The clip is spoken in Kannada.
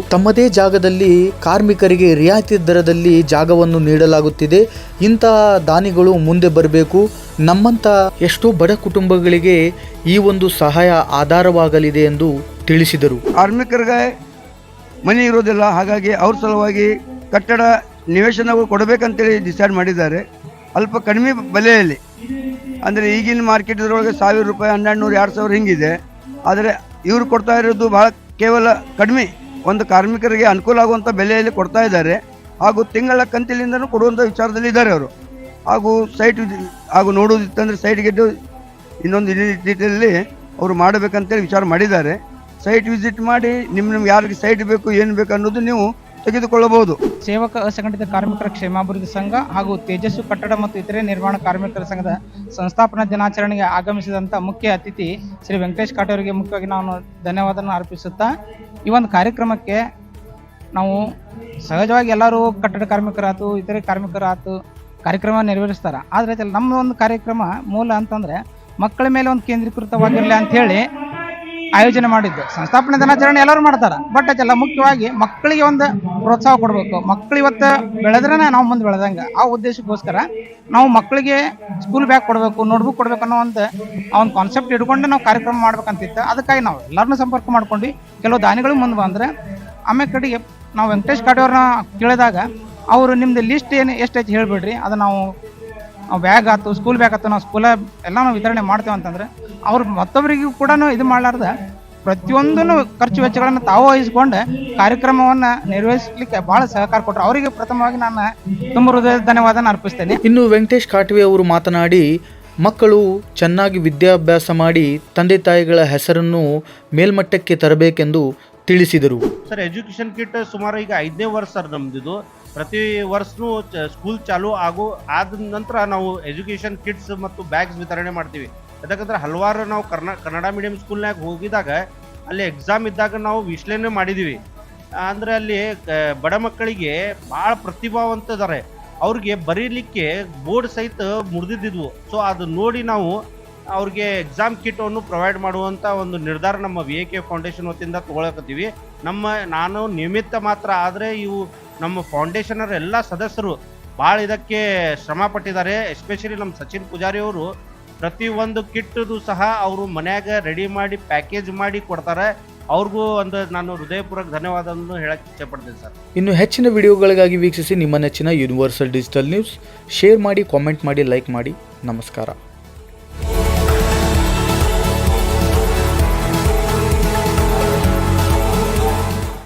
ತಮ್ಮದೇ ಜಾಗದಲ್ಲಿ ಕಾರ್ಮಿಕರಿಗೆ ರಿಯಾಯಿತಿ ದರದಲ್ಲಿ ಜಾಗವನ್ನು ನೀಡಲಾಗುತ್ತಿದೆ. ಇಂತಹ ದಾನಿಗಳು ಮುಂದೆ ಬರಬೇಕು. ನಮ್ಮಂಥ ಎಷ್ಟೋ ಬಡ ಕುಟುಂಬಗಳಿಗೆ ಈ ಒಂದು ಸಹಾಯ ಆಧಾರವಾಗಲಿದೆ ಎಂದು ತಿಳಿಸಿದರು. ಕಾರ್ಮಿಕರಿಗೆ ಮನೆ ಇರೋದಿಲ್ಲ. ಹಾಗಾಗಿ ಅವ್ರ ಸಲುವಾಗಿ ಕಟ್ಟಡ ನಿವೇಶನಗಳು ಕೊಡಬೇಕಂತೇಳಿ ಡಿಸೈಡ್ ಮಾಡಿದ್ದಾರೆ. ಅಲ್ಪ ಕಡಿಮೆ ಬೆಲೆಯಲ್ಲಿ. ಅಂದರೆ ಈಗಿನ ಮಾರ್ಕೆಟ್ ಇದ್ರೊಳಗೆ ಸಾವಿರ ರೂಪಾಯಿ, ಹನ್ನೆರಡು ನೂರು, ಎರಡು ಸಾವಿರ ಹಿಂಗಿದೆ. ಆದರೆ ಇವರು ಕೊಡ್ತಾ ಇರೋದು ಭಾಳ ಕೇವಲ ಕಡಿಮೆ. ಒಂದು ಕಾರ್ಮಿಕರಿಗೆ ಅನುಕೂಲ ಆಗುವಂಥ ಬೆಲೆಯಲ್ಲಿ ಕೊಡ್ತಾ ಇದ್ದಾರೆ. ಹಾಗೂ ತಿಂಗಳ ಕಂತಿಲಿಂದನೂ ಕೊಡುವಂಥ ವಿಚಾರದಲ್ಲಿ ಇದ್ದಾರೆ ಅವರು. ಹಾಗೂ ಸೈಟ್ ಹಾಗೂ ನೋಡುವುದಿತ್ತಂದರೆ ಸೈಟ್ಗೆ ಇನ್ನೊಂದು ರೀತಿಯಲ್ಲಿ ಅವರು ಮಾಡಬೇಕಂತೇಳಿ ವಿಚಾರ ಮಾಡಿದ್ದಾರೆ. ಸೈಟ್ ವಿಸಿಟ್ ಮಾಡಿ ನಿಮ್ಮ ನಿಮ್ಗೆ ಯಾರಿಗೆ ಸೈಟ್ ಬೇಕು, ಏನು ಬೇಕು ಅನ್ನೋದು ನೀವು ತೆಗೆದುಕೊಳ್ಳಬಹುದು. ಸೇವಕ ಅಸಂಘಟಿತ ಕಾರ್ಮಿಕರ ಕ್ಷೇಮಾಭಿವೃದ್ಧಿ ಸಂಘ ಹಾಗೂ ತೇಜಸ್ಸು ಕಟ್ಟಡ ಮತ್ತು ಇತರೆ ನಿರ್ಮಾಣ ಕಾರ್ಮಿಕರ ಸಂಘದ ಸಂಸ್ಥಾಪನಾ ದಿನಾಚರಣೆಗೆ ಆಗಮಿಸಿದಂಥ ಮುಖ್ಯ ಅತಿಥಿ ಶ್ರೀ ವೆಂಕಟೇಶ್ ಕಾಟೋರಿಗೆ ಅವರಿಗೆ ಮುಖ್ಯವಾಗಿ ನಾನು ಧನ್ಯವಾದನ ಅರ್ಪಿಸುತ್ತಾ, ಈ ಒಂದು ಕಾರ್ಯಕ್ರಮಕ್ಕೆ ನಾವು ಸಹಜವಾಗಿ ಎಲ್ಲರೂ ಕಟ್ಟಡ ಕಾರ್ಮಿಕರಾತು, ಇತರೆ ಕಾರ್ಮಿಕರಾತು ಕಾರ್ಯಕ್ರಮ ನೆರವೇರಿಸ್ತಾರೆ. ಆದರೆ ನಮ್ಮ ಒಂದು ಕಾರ್ಯಕ್ರಮ ಮೂಲ ಅಂತಂದ್ರೆ ಮಕ್ಕಳ ಮೇಲೆ ಒಂದು ಕೇಂದ್ರೀಕೃತವಾಗಿರಲಿ ಅಂಥೇಳಿ ಆಯೋಜನೆ ಮಾಡಿದ್ದು. ಸಂಸ್ಥಾಪನೆ ದಿನಾಚರಣೆ ಎಲ್ಲರೂ ಮಾಡ್ತಾರೆ. ಬಟ್ ಅದೆಲ್ಲ ಮುಖ್ಯವಾಗಿ ಮಕ್ಕಳಿಗೆ ಒಂದು ಪ್ರೋತ್ಸಾಹ ಕೊಡಬೇಕು. ಮಕ್ಕಳು ಇವತ್ತು ಬೆಳೆದ್ರೆ ನಾವು ಮುಂದೆ ಬೆಳೆದಂಗೆ. ಆ ಉದ್ದೇಶಕ್ಕೋಸ್ಕರ ನಾವು ಮಕ್ಕಳಿಗೆ ಸ್ಕೂಲ್ ಬ್ಯಾಗ್ ಕೊಡಬೇಕು ನೋಟ್ಬುಕ್ ಕೊಡಬೇಕು ಅನ್ನೋ ಒಂದು, ಆ ಒಂದು ಕಾನ್ಸೆಪ್ಟ್ ಇಟ್ಕೊಂಡು ನಾವು ಕಾರ್ಯಕ್ರಮ ಮಾಡ್ಬೇಕಂತಿತ್ತು. ಅದಕ್ಕಾಗಿ ನಾವು ಎಲ್ಲರನ್ನೂ ಸಂಪರ್ಕ ಮಾಡ್ಕೊಂಡು ಕೆಲವು ದಾನಿಗಳು ಮುಂದೆ ಬಂದರೆ, ಆಮೇಲೆ ಕಡೆಗೆ ನಾವು ವೆಂಕಟೇಶ್ ಕಾಟೆಯವ್ರನ್ನ ಕೇಳಿದಾಗ ಅವರು ನಿಮ್ದು ಲಿಸ್ಟ್ ಏನು ಎಷ್ಟು ಎಷ್ಟೈತಿ ಹೇಳ್ಬಿಡ್ರಿ. ಅದು ನಾವು ಬ್ಯಾಗ್ ಆಯ್ತು ಸ್ಕೂಲ್ ಬ್ಯಾಗ್ ಆಯ್ತು, ನಾವು ಸ್ಕೂಲ ಎಲ್ಲ ನಾವು ವಿತರಣೆ ಮಾಡ್ತೇವೆ ಅಂತಂದ್ರೆ ಅವ್ರು ಮತ್ತೊಬ್ಬರಿಗೂ ಕೂಡ ಇದು ಮಾಡಲಾರ್ದ. ಪ್ರತಿಯೊಂದನ್ನು ಖರ್ಚು ವೆಚ್ಚಗಳನ್ನು ತಾವು ವಹಿಸಿಕೊಂಡು ಕಾರ್ಯಕ್ರಮವನ್ನು ನಿರ್ವಹಿಸಲಿಕ್ಕೆ ಬಹಳ ಸಹಕಾರ ಕೊಟ್ಟರು ಅವರಿಗೆ ಪ್ರಥಮವಾಗಿ ನಾನು ತುಂಬ ಹೃದಯದ ಧನ್ಯವಾದನ ಅರ್ಪಿಸ್ತೇನೆ. ಇನ್ನು ವೆಂಕಟೇಶ್ ಕಾಟ್ವಿ ಅವರು ಮಾತನಾಡಿ ಮಕ್ಕಳು ಚೆನ್ನಾಗಿ ವಿದ್ಯಾಭ್ಯಾಸ ಮಾಡಿ ತಂದೆ ತಾಯಿಗಳ ಹೆಸರನ್ನು ಮೇಲ್ಮಟ್ಟಕ್ಕೆ ತರಬೇಕೆಂದು ತಿಳಿಸಿದರು. ಸರ್ ಎಜುಕೇಶನ್ ಕಿಟ್ ಸುಮಾರು ಈಗ ಐದನೇ ವರ್ಷ ಸರ್ ನಮ್ದಿದು. ಪ್ರತಿ ವರ್ಷನೂ ಸ್ಕೂಲ್ ಚಾಲು ಆಗೋ ಆದ ನಂತರ ನಾವು ಎಜುಕೇಶನ್ ಕಿಟ್ಸ್ ಮತ್ತು ಬ್ಯಾಗ್ಸ್ ವಿತರಣೆ ಮಾಡ್ತೀವಿ. ಯಾಕಂದ್ರೆ ಹಲವಾರು ನಾವು ಕರ್ನಾ, ಕನ್ನಡ ಮೀಡಿಯಂ ಸ್ಕೂಲ್ನಾಗ ಹೋಗಿದಾಗ ಅಲ್ಲಿ ಎಕ್ಸಾಮ್ ಇದ್ದಾಗ ನಾವು ವಿಶ್ಲೇಷಣೆ ಮಾಡಿದ್ದೀವಿ ಅಂದರೆ ಅಲ್ಲಿ ಬಡ ಮಕ್ಕಳಿಗೆ ಭಾಳ ಪ್ರತಿಭಾವಂತ ಇದ್ದಾರೆ ಅವ್ರಿಗೆ ಬರೀಲಿಕ್ಕೆ ಬೋರ್ಡ್ ಸಹಿತ ಮುರಿದಿದ್ದಿದ್ವು. ಸೊ ಅದು ನೋಡಿ ನಾವು ಅವ್ರಿಗೆ ಎಕ್ಸಾಮ್ ಕಿಟ್ಟನ್ನು ಪ್ರೊವೈಡ್ ಮಾಡುವಂಥ ಒಂದು ನಿರ್ಧಾರ ನಮ್ಮ ವಿ ಕೆ ಫೌಂಡೇಶನ್ ವತಿಯಿಂದ ತೊಗೊಳಕತ್ತೀವಿ. ನಮ್ಮ, ನಾನು ನಿಮಿತ್ತ ಮಾತ್ರ, ಆದರೆ ಇವು ನಮ್ಮ ಫೌಂಡೇಶನರ ಎಲ್ಲ ಸದಸ್ಯರು ಭಾಳ ಇದಕ್ಕೆ ಶ್ರಮ ಪಟ್ಟಿದ್ದಾರೆ. ಎಸ್ಪೆಷಲಿ ನಮ್ಮ ಸಚಿನ್ ಪೂಜಾರಿ ಅವರು ಪ್ರತಿ ಒಂದು ಕಿಟ್ಟದು ಸಹ ಅವರು ಮನ್ಯಾಗ ರೆಡಿ ಮಾಡಿ ಪ್ಯಾಕೇಜ್ ಮಾಡಿ ಕೊಡ್ತಾರೆ. ಅವ್ರಿಗೂ ಒಂದು ನಾನು ಹೃದಯಪೂರ್ವಕ ಧನ್ಯವಾದವನ್ನು ಹೇಳಕ್ಕೆ ಇಚ್ಛೆಪಡ್ತೀನಿ ಸರ್. ಇನ್ನು ಹೆಚ್ಚಿನ ವಿಡಿಯೋಗಳಿಗಾಗಿ ವೀಕ್ಷಿಸಿ ನಿಮ್ಮ ನೆಚ್ಚಿನ ಯೂನಿವರ್ಸಲ್ ಡಿಜಿಟಲ್ ನ್ಯೂಸ್ ಶೇರ್ ಮಾಡಿ ಕಾಮೆಂಟ್ ಮಾಡಿ ಲೈಕ್ ಮಾಡಿ. ನಮಸ್ಕಾರ.